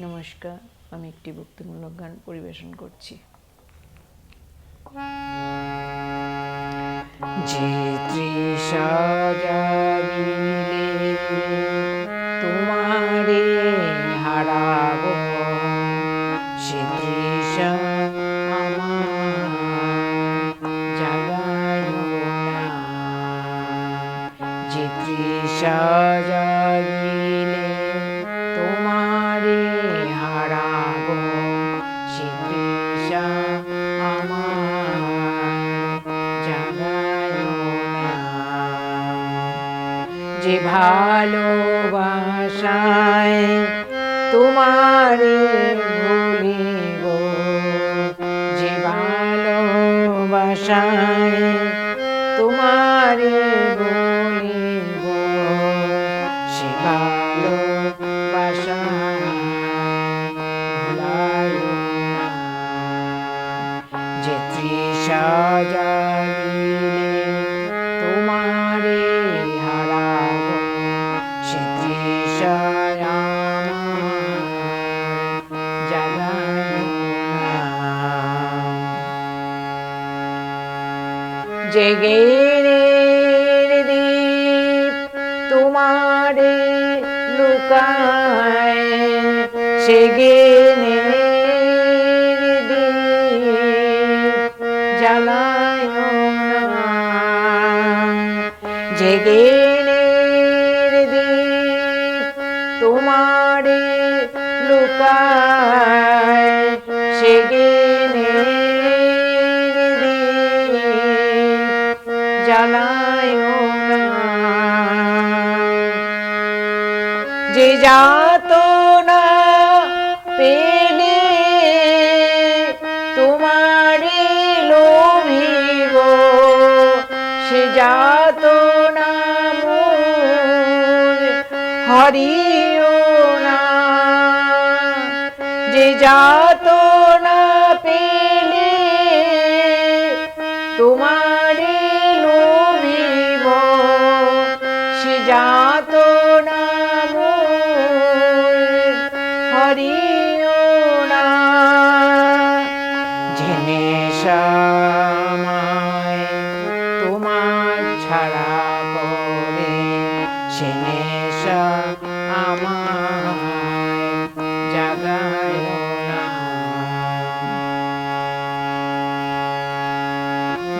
নমস্কার আমি একটি ভক্তিমূলক গান পরিবেশন করছি। তোমারে হারাব যে যে ভালোবাসায় তোমারে ভুলিব যে ভালোবাসায় তোমারে বলিব সে ভালোবাসায় না। যে তৃষা জাগিলে জেগের দীপ তোমারে লুকায় সে গেনের দীপ জ্বালায় না জেগেনের দীপ তোমারে লুকায় যে না পেলে তোমারে লোভিব। সে যাত না মোর হরিও না। যে যাত না পেলে তোমারে নেশা আমায় জাগায় না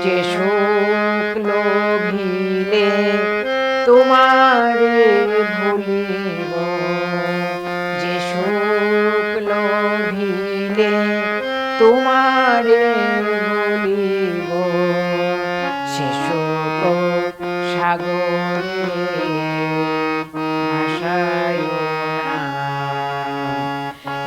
যে সুখ লোভিলে তোমারে ভুলিব। যে সুখ লোভিলে সাগরে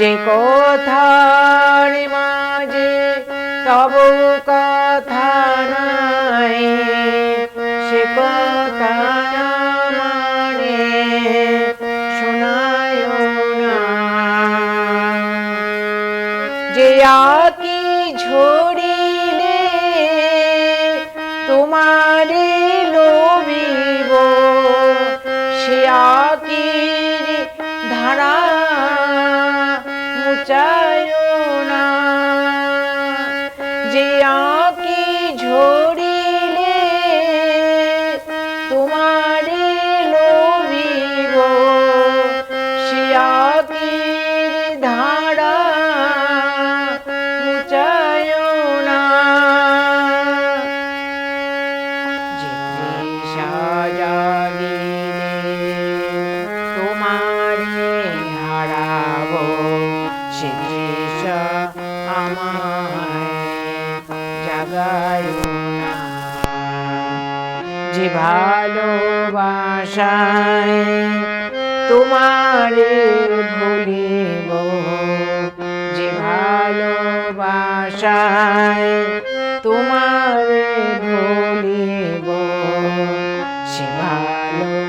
যে কথার মাঝে তব কথা নাই। সে কথা আমায় জাগায় না। যে ভালোবাসায় তোমার ভুলিব যে ভালোবাসায় তোমারে ভুলিব সে ভালো